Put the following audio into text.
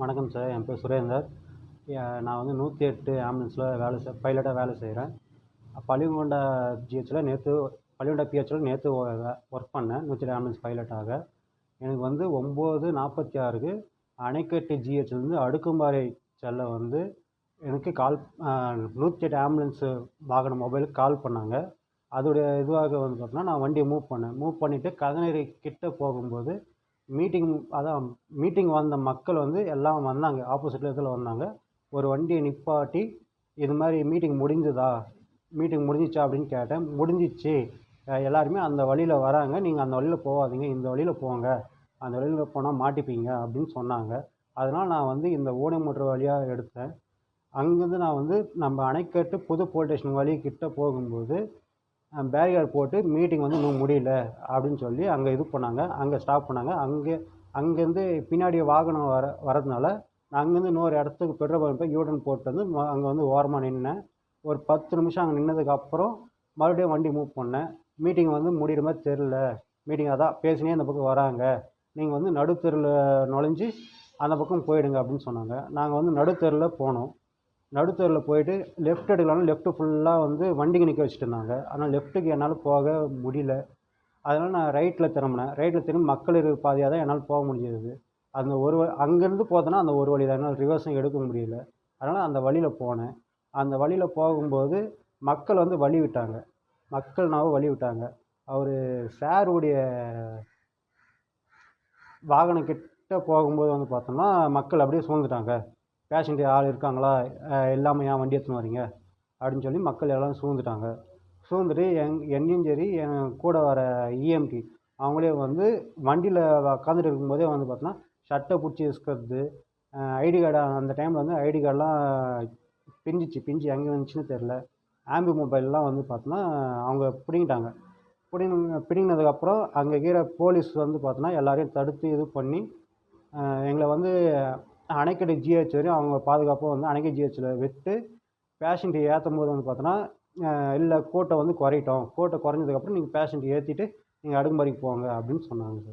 வணக்கம் சார். என் பேர் சுரேந்தர். நான் வந்து நூற்றி எட்டு ஆம்புலன்ஸில் வேலை செய் பைலட்டாக வேலை செய்கிறேன் பள்ளிகொண்டா ஜிஹெச்சில் நேற்று பள்ளிகொண்டா பிஹெச்சில் நேற்று ஒர்க் பண்ணேன். நூற்றி எட்டு ஆம்புலன்ஸ் பைலட்டாக. எனக்கு வந்து ஒம்பது நாற்பத்தி ஆறுக்கு அணைக்கட்டு ஜிஹெச்லேருந்து அடுக்கும்பாறை செல்ல வந்து எனக்கு கால் நூற்றி எட்டு ஆம்புலன்ஸு வாகன மொபைலுக்கு கால் பண்ணாங்க. அதோடைய இதுவாக வந்து பார்த்தோன்னா நான் வண்டியை மூவ் பண்ணேன். மூவ் பண்ணிவிட்டு கதநேரி கிட்டே போகும்போது மீட்டிங் அதான் மீட்டிங் வந்த மக்கள் வந்து எல்லாம் வந்தாங்க. ஆப்போசிட்டில் இதில் வந்தாங்க. ஒரு வண்டியை நிப்பாட்டி இது மாதிரி மீட்டிங் முடிஞ்சுதா? மீட்டிங் முடிஞ்சிச்சா அப்படின்னு கேட்டேன். முடிஞ்சிச்சு. எல்லாருமே அந்த வழியில் வராங்க. நீங்கள் அந்த வழியில் போகாதீங்க. இந்த வழியில் போங்க. அந்த வழியில் போனால் மாட்டிப்பீங்க அப்படின்னு சொன்னாங்க. அதனால் நான் வந்து இந்த ஊனமுற்ற வழியாக எடுத்தேன். அங்கேருந்து நான் வந்து நம்ம அணைக்கட்டு புது போலீஸ் ஸ்டேஷன் வழி கிட்ட போகும்போது பேரிகார் போட்டு மீட்டிங் வந்து இன்னும் முடியல அப்படின்னு சொல்லி அங்கே இது பண்ணாங்க. அங்கே ஸ்டாப் பண்ணாங்க. அங்கே அங்கேருந்து பின்னாடி வாகனம் வர வரதுனால நான் அங்கேருந்து இன்னொரு இடத்துக்கு பெட்ரோல் பங்க் போய் யூட்டன் போட்டு வந்து அங்கே வந்து ஓரமாக நின்னேன். ஒரு பத்து நிமிஷம் அங்கே நின்னதுக்கப்புறம் மறுபடியும் வண்டி மூவ் பண்ணேன். மீட்டிங் வந்து முடிகிற மாதிரி தெரில மீட்டிங் அதான் பேசினே அந்த பக்கம் வராங்க. நீங்கள் வந்து நடுத்தெருவில் நுழைஞ்சி அந்த பக்கம் போயிடுங்க அப்படின்னு சொன்னாங்க. நாங்கள் வந்து நடுத்தெருவில் போனோம். நடுத்தெருவில் போயிட்டு லெஃப்ட் எடுக்கலாம்னு லெஃப்ட்டு ஃபுல்லாக வந்து வண்டிக்கு நிற்க வச்சுட்டுருந்தாங்க ஆனால் லெஃப்ட்டுக்கு என்னால் போக முடியல. அதனால் நான் ரைட்டில் திரும்பினேன். ரைட்டில் திரும்பி மக்கள் இருக்கிற பாதையாக தான் என்னால் போக முடிஞ்சது. அந்த ஒரு அங்கேருந்து போதனா அந்த ஒரு வழி தான் என்னால் ரிவர்ஸும் எடுக்க முடியல. அதனால் அந்த வழியில் போனேன். அந்த வழியில் போகும்போது மக்கள் வந்து வழி விட்டாங்க. மக்கள் வழி விட்டாங்க. அவர் சாருடைய வாகனம் கிட்ட போகும்போது வந்து பார்த்தோம்னா மக்கள் அப்படியே சூழ்ந்துட்டாங்க. பேஷண்ட்டு ஆள் இருக்காங்களா? எல்லாமே இல்லாமல் ஏன் வண்டி எடுத்துன்னு வரீங்க அப்படின்னு சொல்லி மக்கள் எல்லாம் சூழ்ந்துட்டாங்க. சூழ்ந்துட்டு எங் என்னையும் சரி என் கூட வர இஎம்டி அவங்களே வந்து வண்டியில் உட்காந்துட்டு இருக்கும்போதே வந்து பார்த்தோன்னா ஷர்ட்டை பிடிச்சி இசுக்கிறது ஐடி கார்டை அந்த டைமில் வந்து ஐடி கார்டெலாம் பிஞ்சிச்சு பிஞ்சு எங்கே வந்துச்சுன்னு தெரில ஆம்பி மொபைல்லாம் வந்து பார்த்தோன்னா அவங்க பிடிங்கிட்டாங்க. பிடிங்க பிடிங்கினதுக்கப்புறம் அங்கே இருக்கிற போலீஸ் வந்து பார்த்தோன்னா எல்லாரையும் தடுத்து இது பண்ணி எங்களை வந்து அணைக்கட்டு ஜிஹெச் வரையும் அவங்க பாதுகாப்பாக வந்து அணைக்கட்டு ஜிஹெச்சில் விட்டு பேஷண்ட்டை ஏற்றும் போது வந்து பார்த்தோன்னா இல்லை கோட்டை வந்து குறையிட்டோம். கோட்டை குறைஞ்சதுக்கப்புறம் நீங்கள் பேஷண்ட்டை ஏற்றிட்டு நீங்கள் அடுக்குமாடிக்கு போங்க அப்படின்னு சொன்னாங்க சார்.